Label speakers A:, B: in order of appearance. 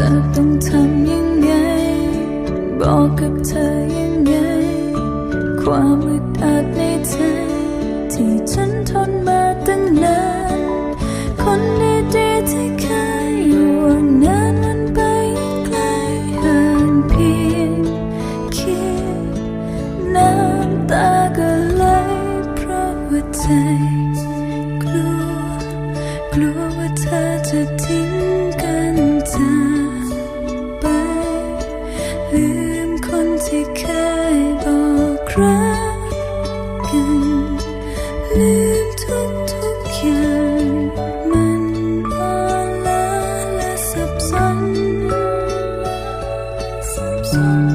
A: จะต้องทำยังไง บอกกับเธอยังไง ความอึดอัดในใจที่ฉันทนมาตั้งนาน คนดีๆที่เคยอยู่นานมันไปไกลห่างเพียงคิดน้ำตาก็ไหลเพราะว่าใจ กลัว กลัวว่าเธอจะทิ้งกันจ ลืมคนที่เคยบอกรักกันลืมทุกทุกอย่างมันอ่อนล้าและสับสนสับสน